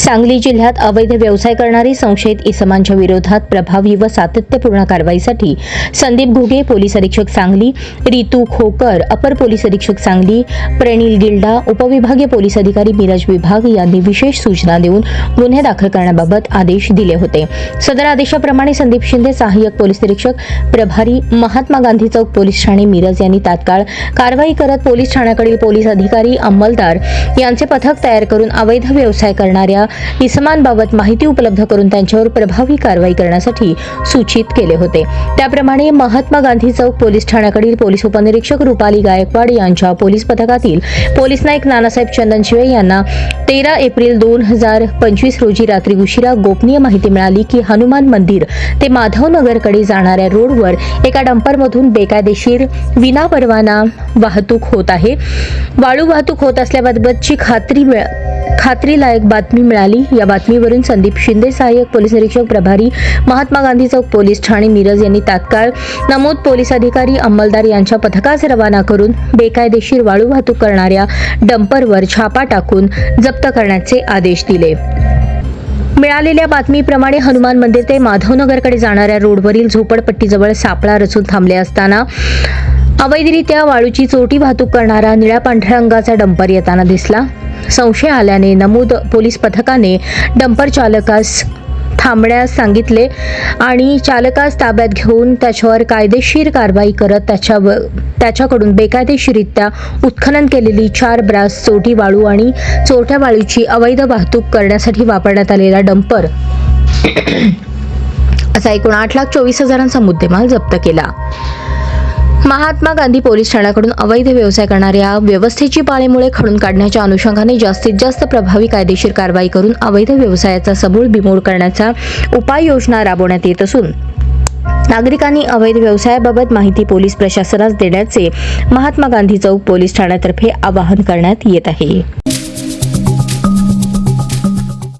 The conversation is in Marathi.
सांगली जिल्ह्यात अवैध व्यवसाय करणारी संशयित इसमांच्या विरोधात प्रभावी व सातत्यपूर्ण कारवाईसाठी संदीप घुगे पोलीस अधीक्षक सांगली रितू खोकर अपर पोलीस अधीक्षक सांगली प्रणील गिल्डा उपविभागीय पोलीस अधिकारी मिरज विभाग यांनी विशेष सूचना देऊन गुन्हे दाखल करण्याबाबत आदेश दिले होते. सदर आदेशाप्रमाणे संदीप शिंदे सहाय्यक पोलीस निरीक्षक प्रभारी महात्मा गांधी चौक पोलीस ठाणे मिरज यांनी तात्काळ कारवाई करत पोलीस ठाण्याकडील पोलीस अधिकारी अंमलदार यांचे पथक तयार करून अवैध व्यवसाय करणाऱ्या इसमांबाबत माहिती उपलब्ध करून त्यांच्यावर प्रभावी कारवाई करण्यासाठी सूचित केले होते. त्याप्रमाणे महात्मा गांधी चौक पोलीस ठाण्याकडील पोलीस उपनिरीक्षक रुपाली गायकवाड यांच्या पोलीस पथकातील पोलीस नाईक नानासाहेब चंदनशिवे यांना तेरा एप्रिल दोन हजार पंचवीस रोजी रात्री उशिरा गोपनीय माहिती मिळाली की हनुमान मंदिर ते माधवनगरकडे जाणाऱ्या रोडवर एका डंपरमधून बेकायदेशीर विनापरवाना वाहतूक होत आहे. वाळू वाहतूक होत असल्याबाबतची खात्री खात्रीलायक बातमी मिळाली या बातमीवरून संदीप शिंदे सहाय्यक पोलीस निरीक्षक प्रभारी महात्मा गांधी चौक पोलीस ठाणे मिरज यांनी तात्काळ नमूद पोलीस अधिकारी अंमलदार यांच्या पथकास रवाना करून बेकायदेशीर वाळू वाहतूक करणाऱ्या डंपरवर छापा टाकून जप्त करण्याचे आदेश दिले. मिळालेल्या बातमीप्रमाणे हनुमान मंदिर ते माधवनगरकडे जाणाऱ्या रोडवरील झोपडपट्टीजवळ सापळा रचून थांबले असताना अवैधरित्या वाळूची चोटी वाहतूक करणारा निळ्या पांढऱ्या रंगाचा डंपर येताना दिसला. संशय आल्याने नमूद पोलीस पथकाने डंपर चालकास थांबण्यास सांगितले आणि चालकास ताब्यात घेऊन त्याच्यावर कायदेशीर कारवाई करत त्याच्या त्याच्याकडून बेकायदेशीरित्या उत्खनन केलेली चार ब्रास चोटी वाळू आणि चोरट्या वाळूची अवैध वाहतूक करण्यासाठी वापरण्यात आलेला डंपर. असा एकूण आठ लाख चोवीस हजारांचा मुद्देमाल जप्त केला. महात्मा गांधी पोलीस ठाण्याकडून अवैध व्यवसाय करणाऱ्या व्यवस्थेची पाळेमुळे खडून काढण्याच्या अनुषंगाने जास्तीत जास्त प्रभावी कायदेशीर कारवाई करून अवैध व्यवसायाचा सबूळ बिमोड करण्याचा उपाययोजना राबवण्यात येत असून नागरिकांनी अवैध व्यवसायाबाबत माहिती पोलीस प्रशासनास देण्याचे महात्मा गांधी चौक पोलीस ठाण्यातर्फे आवाहन करण्यात येत आहे.